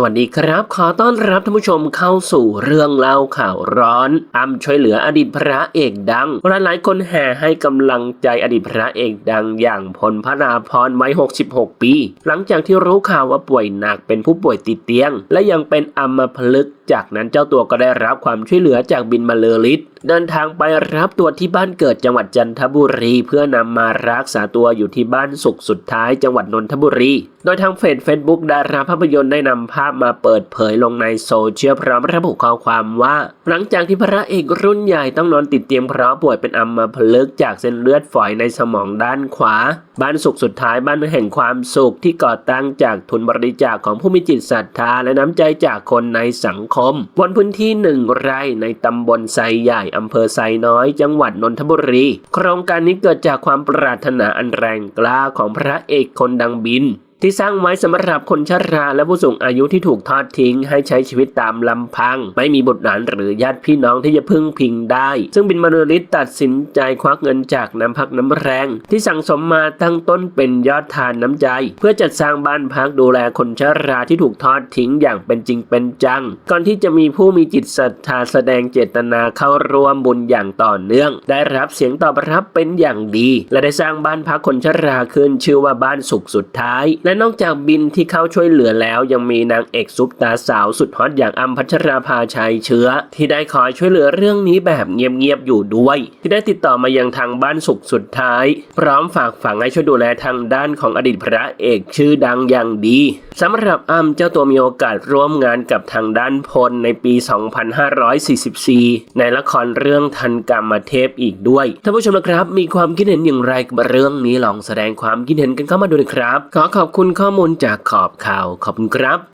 สวัสดีครับ ขอต้อนรับท่านผู้ชมเข้าสู่เรื่องเล่าข่าวร้อนอ้ำช่วยเหลืออดีตพระเอกดังหลายๆคนแห่ให้กำลังใจอดีตพระเอกดังอย่างพลพระนาพรวัย 66 ปี หลังจากที่รู้ข่าวว่าป่วยหนักเป็นผู้ป่วยติดเตียง และยังเป็นอัมพฤกษ์จากนั้นเจ้าตัวก็ได้รับความช่วยเหลือจากบินมาเลอฤทธิ์เดินทางไปรับตัวที่บ้านเกิดจังหวัดจันทบุรี เพื่อนำมารักษาตัวอยู่ที่บ้านสุขสุดท้ายจังหวัดนนทบุรี โดยทางเฟซเฟซบุ๊กดาราภาพยนตร์ได้นำภาาพมาเปิดเผยลงในโซเชียลพร้อมระบุข้อความว่า หลังจากที่พระเอกรุ่นใหญ่ต้องนอนติดเตียงเพราะป่วยเป็นอัมพฤกษ์จากเส้นเลือดฝอยในสมองด้านขวา บ้านสุขสุดท้ายบ้านแห่งความสุขที่ก่อตั้งจากทุนบริจาคของผู้มีจิตศรัทธาและน้ำใจจากคนในสังคม บนพื้นที่หนึ่งไร่ในตำบลไซใหญ่อำเภอไซน้อย จังหวัดนนทบุรี โครงการนี้เกิดจากความปรารถนาอันแรงกล้าของพระเอกคนดังบิน ที่สร้างไว้สำหรับคนชราและผู้สูงอายุที่ถูกทอดทิ้ง ให้ใช้ชีวิตตามลำพัง ไม่มีบุตรหลานหรือญาติพี่น้องที่จะพึ่งพิงได้ ซึ่งบินมารุลิตตัดสินใจควักเงินจากน้ำพักน้ำแรง ที่สั่งสมมาตั้งต้นเป็นยอดทานน้ำใจ เพื่อจัดสร้างบ้านพักดูแลคนชราที่ถูกทอดทิ้งอย่างเป็นจริงเป็นจัง ก่อนที่จะมีผู้มีจิตศรัทธาแสดงเจตนาเข้าร่วมบุญอย่างต่อเนื่อง ได้รับเสียงตอบรับเป็นอย่างดี และได้สร้างบ้านพักคนชราขึ้นชื่อว่าบ้านสุขสุดท้ายและนอกจากบินที่เข้าช่วยเหลือแล้วยังมีนางเอกซุปตาสาวสุดฮอตอย่างอัมพัชราภาชัยเชื้อ ที่ได้คอยช่วยเหลือเรื่องนี้แบบเงียบๆอยู่ด้วย ที่ได้ติดต่อมายังทางบ้านสุขสุดท้าย พร้อมฝากฝังให้ช่วยดูแลทางด้านของอดีตพระเอกชื่อดังอย่างดีสำหรับอัมเจ้าตัวมีโอกาสร่วมงานกับทางด้านพลในปี 2544 ในละครเรื่องทันกรรมเทพอีกด้วยท่านผู้ชมนะครับ มีความคิดเห็นอย่างไรกับเรื่องนี้ลองแสดงความคิดเห็นกันเข้ามาดูนะครับขอขอบคุณข้อมูลจากขอบข่าวขอบคุณครับ